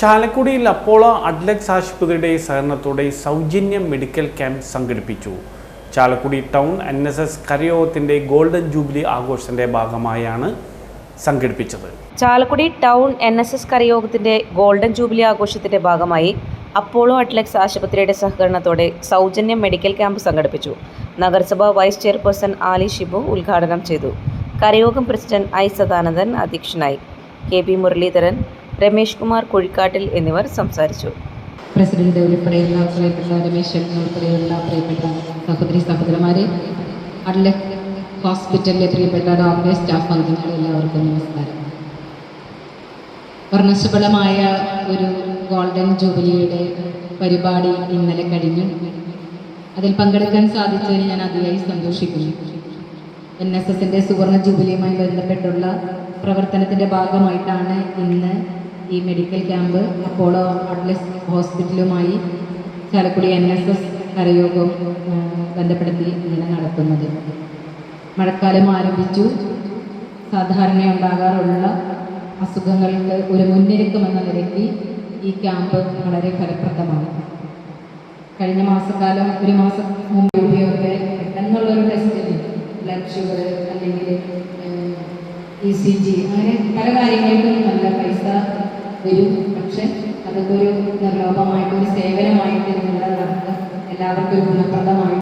ചാലക്കുടിയിൽ Apollo Adlux ആശുപത്രിയുടെ സഹകരണത്തോടെ സൗജന്യ മെഡിക്കൽ ക്യാമ്പ് സംഘടിപ്പിച്ചു. Chalakudy town N S S കരയോഗത്തിന്റെ golden jubilee ആഘോഷത്തിന്റെ ഭാഗമായാണ് സംഘടിപ്പിച്ചത്. Chalakudy town N S S കരയോഗത്തിന്റെ golden jubilee ആഘോഷത്തിന്റെ ഭാഗമായി അപ്പോളോ അറ്റ്ലക്സ് ആശുപത്രിയുടെ സഹകരണത്തോടെ സൗജന്യ മെഡിക്കൽ ക്യാമ്പ് സംഘടിപ്പിച്ചു. നഗരസഭ വൈസ് ചെയർപേഴ്സൺ ആലി ഷിബു ഉദ്ഘാടനം ചെയ്തു. കരയോഗം പ്രസിഡന്റ് ഐ സദാനന്ദൻ അധ്യക്ഷനായി. കെ പി മുരളീധരൻ രമേഷ് കുമാർ കുഴിക്കാട്ടിൽ എന്നിവർ സംസാരിച്ചു. പ്രസിഡന്റ് ഹോസ്പിറ്റലിലെ സ്റ്റാഫ് എല്ലാവർക്കും നമസ്കാരം. ഒരു ഗോൾഡൻ ജൂബിലിയുടെ പരിപാടി ഇന്നലെ കഴിഞ്ഞു. അതിൽ പങ്കെടുക്കാൻ സാധിച്ചതിന് ഞാൻ അതിയായി സന്തോഷിക്കുന്നു. എൻ എസ് എസിന്റെ സുവർണ ജൂബിലിയുമായി ബന്ധപ്പെട്ടുള്ള പ്രവർത്തനത്തിന്റെ ഭാഗമായിട്ടാണ് ഇന്ന് ഈ മെഡിക്കൽ ക്യാമ്പ് അപ്പോളോ അഡ്ലസ് ഹോസ്പിറ്റലുമായി ചാലക്കുടി എൻ എസ് എസ് കരയോഗം ബന്ധപ്പെടുത്തി ഇങ്ങനെ നടത്തുന്നത്. മഴക്കാലം ആരംഭിച്ചു. സാധാരണ ഉണ്ടാകാറുള്ള അസുഖങ്ങൾക്ക് ഒരു മുന്നൊരുക്കമെന്ന നിലയ്ക്ക് ഈ ക്യാമ്പ് വളരെ ഫലപ്രദമാണ്. കഴിഞ്ഞ മാസക്കാലം ഒരു മാസം മുമ്പ് ഉപയോഗത്തെ പെട്ടെന്നുള്ളൊരു ടെസ്റ്റിന് ബ്ലഡ് ഷുഗർ അല്ലെങ്കിൽ ഇ സി ജി അങ്ങനെ പല വരും. പക്ഷെ അതൊക്കെ ഒരു നിർലോഭമായിട്ട് ഒരു സേവനമായിട്ട് നിങ്ങളുടെ നമുക്ക് എല്ലാവർക്കും ഗുണപ്രദമായി